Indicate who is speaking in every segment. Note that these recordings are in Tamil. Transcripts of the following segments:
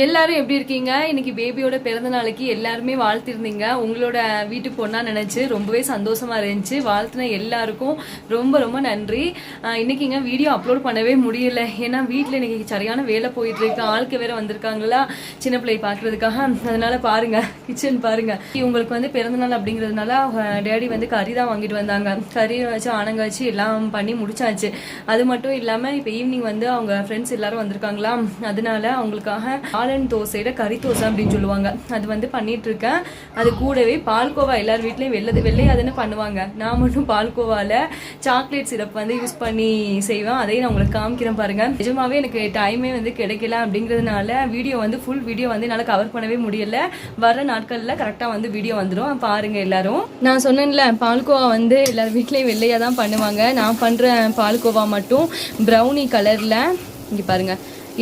Speaker 1: எல்லாரும் எப்படி இருக்கீங்க? இன்னைக்கு பேபியோட பிறந்த நாளைக்கு எல்லாருமே வாழ்த்திருந்தீங்க. உங்களோட வீட்டுக்கு பொண்ணா நினைச்சு ரொம்பவே சந்தோஷமா இருந்துச்சு. வாழ்த்தின எல்லாருக்கும் ரொம்ப ரொம்ப நன்றி. இன்னைக்குங்க வீடியோ அப்லோட் பண்ணவே முடியல. ஏன்னா வீட்டில் இன்னைக்கு சரியான வேலை போயிட்டு இருக்கு ஆளுக்கு வேற வந்திருக்காங்களா? சின்ன பிள்ளை பாக்குறதுக்காக அதனால பாருங்க கிச்சன் பாருங்க. இவங்களுக்கு வந்து பிறந்த நாள் அப்படிங்கிறதுனால டேடி வந்து கறி தான் வாங்கிட்டு வந்தாங்க. கறி வச்சு ஆனங்க வச்சு எல்லாம் பண்ணி முடிச்சாச்சு. அது மட்டும் இல்லாம இப்போ ஈவினிங் வந்து அவங்க ஃப்ரெண்ட்ஸ் எல்லாரும் வந்திருக்காங்களா? அதனால அவங்களுக்காக காளான் தோசையில கறி தோசை அப்படின்னு சொல்லுவாங்க. அது வந்து பண்ணிட்டு இருக்கேன் அது கூடவே பால்கோவா எல்லார் வீட்லயும் வெள்ளது வெள்ளையாதுன்னு பண்ணுவாங்க. நான் மட்டும் பால்கோவால சாக்லேட் சிரப் வந்து யூஸ் பண்ணி செய்வேன். அதையும் நான் உங்களுக்கு காமிக்கிறேன் பாருங்க. நிஜமாவே எனக்கு டைமே வந்து கிடைக்கல அப்படிங்கிறதுனால வீடியோ வந்து ஃபுல் வீடியோ வந்து என்னால் கவர் பண்ணவே முடியல. வர நாட்களில் கரெக்டாக வந்து வீடியோ வந்துடும் பாருங்க எல்லாரும். நான் சொன்னேன்ல பால்கோவா வந்து எல்லார் வீட்லேயும் வெள்ளையாக தான் பண்ணுவாங்க. நான் பண்ணுற பால்கோவா மட்டும் ப்ரௌனி கலரில் இங்கே பாருங்க.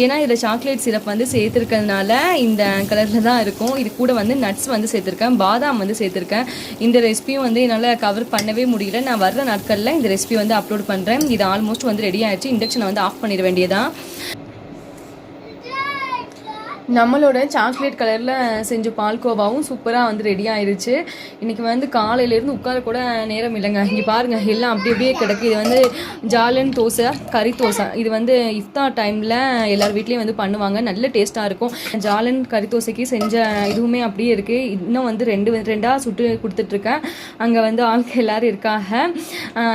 Speaker 1: ஏன்னா இதில் சாக்லேட் சிரப் வந்து சேர்த்துருக்கிறதுனால இந்த கலரில் தான் இருக்கும். இது கூட வந்து நட்ஸ் வந்து சேர்த்துருக்கேன். பாதாம் வந்து சேர்த்துருக்கேன். இந்த ரெசிபியும் வந்து என்னால் கவர் பண்ணவே முடியல. நான் வர்ற நாட்களில் இந்த ரெசிபி வந்து அப்லோட் பண்ணுறேன் இது ஆல்மோஸ்ட் வந்து ரெடி ஆகிடுச்சு இண்டக்ஷனை வந்து ஆஃப் பண்ணிட வேண்டியதான் நம்மளோட சாக்லேட் கலரில் செஞ்ச பால்கோவாவும் சூப்பராக வந்து ரெடி ஆயிருச்சு. இன்றைக்கி வந்து காலையிலேருந்து உட்கார கூட நேரம் இல்லைங்க. இங்கே பாருங்கள் எல்லாம் அப்படி அப்படியே கிடக்கு. இது வந்து ஜாலன் தோசை கறி தோசை. இது வந்து இஃப்தா டைமில் எல்லார் வீட்லேயும் வந்து பண்ணுவாங்க. நல்ல டேஸ்ட்டாக இருக்கும். ஜாலன் கறி தோசைக்கு செஞ்ச இதுவுமே அப்படியே இருக்குது இன்னும் வந்து ரெண்டு ரெண்டாக சுட்டு கொடுத்துட்ருக்கேன். அங்கே வந்து ஆளுக்கு எல்லோரும் இருக்காங்க.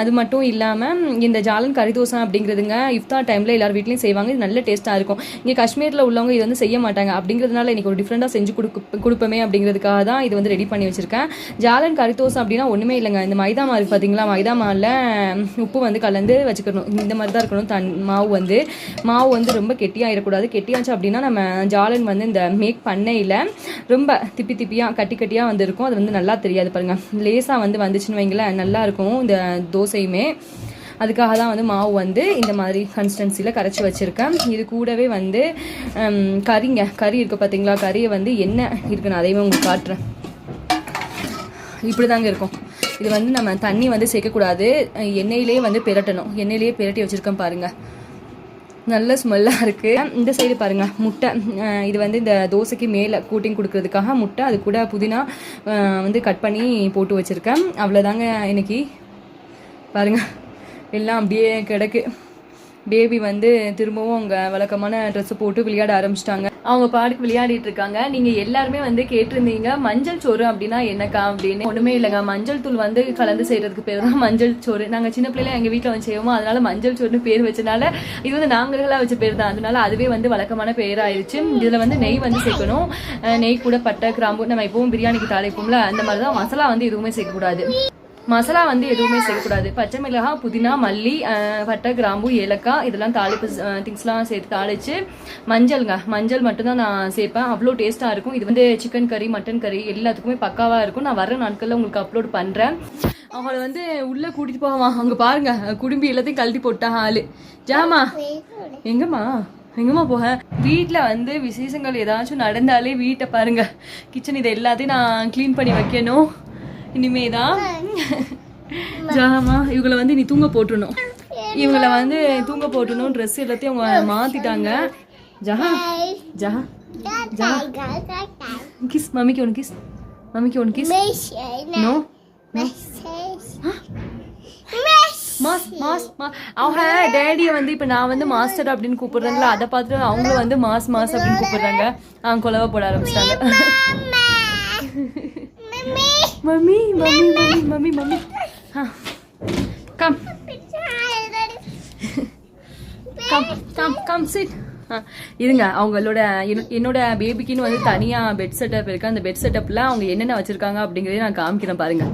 Speaker 1: அது மட்டும் இல்லாமல் இந்த ஜாலன் கறி தோசை அப்படிங்கிறதுங்க இஃப்தா டைமில் எல்லார் வீட்லேயும் செய்வாங்க. இது நல்ல டேஸ்ட்டாக இருக்கும். இங்கே காஷ்மீரில் உள்ளவங்க இது வந்து செய்ய மாட்டாங்க. அப்படிங்கிறதுனால இன்னைக்கு ஒரு டிஃப்ரெண்ட்டாக செஞ்சு கொடுக்கு கொடுப்போமே அப்படிங்கிறதுக்காக தான் இது வந்து ரெடி பண்ணி வச்சுருக்கேன். ஜாலன் கறி அப்படின்னா ஒன்றுமே இல்லைங்க. இந்த மைதா மாவு பார்த்தீங்களா மைதா மாவில் உப்பு வந்து கலந்து வச்சுக்கணும். இந்த மாதிரி தான் இருக்கணும். தன் மாவு வந்து மாவு வந்து ரொம்ப கெட்டியாகிடக்கூடாது கெட்டியாச்சு அப்படின்னா நம்ம ஜாலன் வந்து இந்த மேக் பண்ணையில் ரொம்ப திப்பி திப்பியாக கட்டி கட்டியாக வந்து இருக்கும் அது வந்து நல்லா தெரியாது பாருங்கள் லேசாக வந்து வந்துச்சுன்னு வைங்களேன் நல்லாயிருக்கும் இந்த தோசையுமே. அதுக்காக தான் வந்து மாவு வந்து இந்த மாதிரி கன்சிஸ்டன்சியில் கரைச்சி வச்சுருக்கேன். இது கூடவே வந்து கறிங்க. கறி இருக்குது பார்த்தீங்களா கறியை வந்து என்ன இருக்கு நான் அதையுமே உங்களுக்கு காட்டுறேன். இப்படி தாங்க இருக்கும். இது வந்து நம்ம தண்ணி வந்து சேர்க்கக்கூடாது. எண்ணெயிலே வந்து பிரட்டணும். எண்ணெயிலேயே பிரட்டி வச்சுருக்கேன் பாருங்கள் நல்ல ஸ்மெல்லாக இருக்குது இந்த சைடு பாருங்கள் முட்டை. இது வந்து இந்த தோசைக்கு மேலே கூட்டிங் கொடுக்கறதுக்காக முட்டை. அது கூட புதினா வந்து கட் பண்ணி போட்டு வச்சுருக்கேன். அவ்வளோதாங்க இன்னைக்கு. பாருங்கள் எல்லாம் அப்படியே கிடக்கு. பேபி வந்து திரும்பவும் அவங்க வழக்கமான ட்ரெஸ் போட்டு விளையாட ஆரம்பிச்சிட்டாங்க. அவங்க பாட்டுக்கு விளையாடிட்டு இருக்காங்க. நீங்க எல்லாருமே வந்து கேட்டிருந்தீங்க மஞ்சள் சோறு அப்படின்னா என்னக்கா அப்படின்னு. ஒண்ணுமே இல்லைங்க. மஞ்சள் தூள் வந்து கலந்து செய்யறதுக்கு பேர் தான் மஞ்சள் சோறு. நாங்க சின்ன பிள்ளைல எங்க வீட்டுல வந்து செய்வோம் அதனால மஞ்சள் சோறுன்னு பேர் வச்சனால இது வந்து நாங்களா வச்ச பேர் தான். அதனால அதுவே வந்து வழக்கமான பேர் ஆயிடுச்சு இதுல வந்து நெய் வந்து சேர்க்கணும். நெய் கூட பட்டை கிராம்பு நம்ம எப்பவும் பிரியாணிக்கு தாளிப்போம்ல அந்த மாதிரி தான் மசாலா வந்து எதுவுமே சேர்க்கக்கூடாது. மசாலா வந்து எதுவுமே செய்யக்கூடாது. பச்சை மிளகாய் புதினா மல்லி பட்டை கிராம்பு ஏலக்காய் இதெல்லாம் தாளிப்பு திங்ஸ்லாம் சேர்த்து தாளிச்சு மஞ்சள்ங்க மஞ்சள் மட்டும்தான் நான் சேர்ப்பேன். அவ்வளோ டேஸ்ட்டாக இருக்கும். இது வந்து சிக்கன் கறி மட்டன் கறி எல்லாத்துக்குமே பக்காவாக இருக்கும். நான் வர நாட்களில் உங்களுக்கு அப்லோட் பண்ணுறேன் அவங்கள வந்து உள்ளே கூட்டிகிட்டு போவான் அங்கே பாருங்க. குடும்பி எல்லாத்தையும் கழட்டி போட்டா ஆளு. ஜாமா எங்கம்மா? எங்கம்மா போக? வீட்டில் வந்து விசேஷங்கள் ஏதாச்சும் நடந்தாலே வீட்டை பாருங்க. கிச்சன் இதை எல்லாத்தையும் நான் க்ளீன் பண்ணி வைக்கணும். இனிமேதான் ஜாமா இவங்களை வந்து நீ தூங்க போட்டுடணும் இவங்களை வந்து தூங்க போட்டுணும். ட்ரெஸ் எல்லாத்தையும் அவங்க மாத்திட்டாங்க. ஜஹா ஜஹா ஜஹா. கிஸ் மம்மிக்கு ஒன்று கிஸ் மம்மிக்கு ஒன்று கிஸ் நோ மாஸ் மாஸ் மா அவங்க டேடியை வந்து இப்போ நான் வந்து மாஸ்டர் அப்படின்னு கூப்பிடுறேன்ல அதை பார்த்துட்டு அவங்களும் வந்து மாஸ் மாஸ் அப்படின்னு கூப்பிடுறாங்க. அவங்க கொலவை போட ஆரம்பிச்சிட்டாங்க. Mummy mummy mummy mummy mummy. Come come come come sit இருங்க அவங்களோட என்னோட பேபிக்குன்னு வந்து தனியாக பெட் செட்டப் இருக்கு. அந்த பெட் செட்டப்பில் அவங்க என்னென்ன வச்சுருக்காங்க அப்படிங்கிறதையும் நான் காமிக்கிறேன் பாருங்க.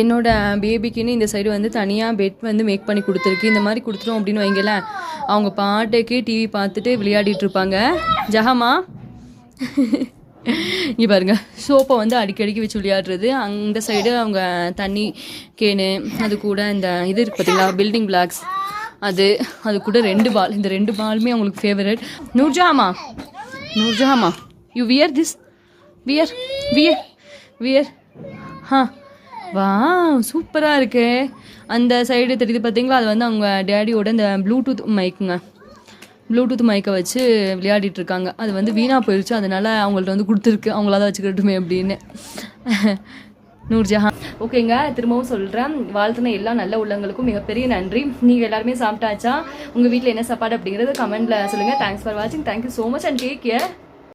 Speaker 1: என்னோட பேபிக்குன்னு இந்த சைடு வந்து தனியாக பெட் வந்து மேக் பண்ணி கொடுத்துருக்கு. இந்த மாதிரி கொடுத்துரும் அப்படின்னு வைங்களேன். அவங்க பாட்டுக்கு டிவி பார்த்துட்டு விளையாடிட்டு இருப்பாங்க. ஜஹமா? இங்கே பாருங்க. சோப்பை வந்து அடிக்கடிக்கு வச்சு விளையாடுறது. அந்த சைடு அவங்க தண்ணி கேனு அது கூட இந்த இது இருக்கு பார்த்தீங்களா பில்டிங் பிளாக்ஸ் அது அது கூட ரெண்டு பால் இந்த ரெண்டு பாலுமே அவங்களுக்கு favourite Noorjama Noorjama you wear this wear wear wear ஹா வா சூப்பராக இருக்கே. அந்த சைடு தெரியுது பார்த்தீங்களா அது வந்து அவங்க டேடியோட இந்த ப்ளூடூத் மைக்குங்க ப்ளூடூத் மைக்கை வச்சு விளையாடிட்டு இருக்காங்க அது வந்து வீணாக போயிடுச்சு அதனால அவங்கள்ட்ட வந்து கொடுத்துருக்கு. அவங்களாதான் வச்சுக்கிட்டுமே அப்படின்னு. நூர்ஜஹான் ஓகேங்க திரும்பவும் சொல்கிறேன் வாழ்த்துன எல்லா நல்ல உள்ளங்களுக்கும் மிகப்பெரிய நன்றி. நீங்கள் எல்லாருமே சாப்பிட்டாச்சா? உங்கள் வீட்டில் என்ன சாப்பாடு அப்படிங்கிறது கமெண்ட்டில் சொல்லுங்கள் தேங்க்ஸ் ஃபார் வாட்சிங் thank you so much and take care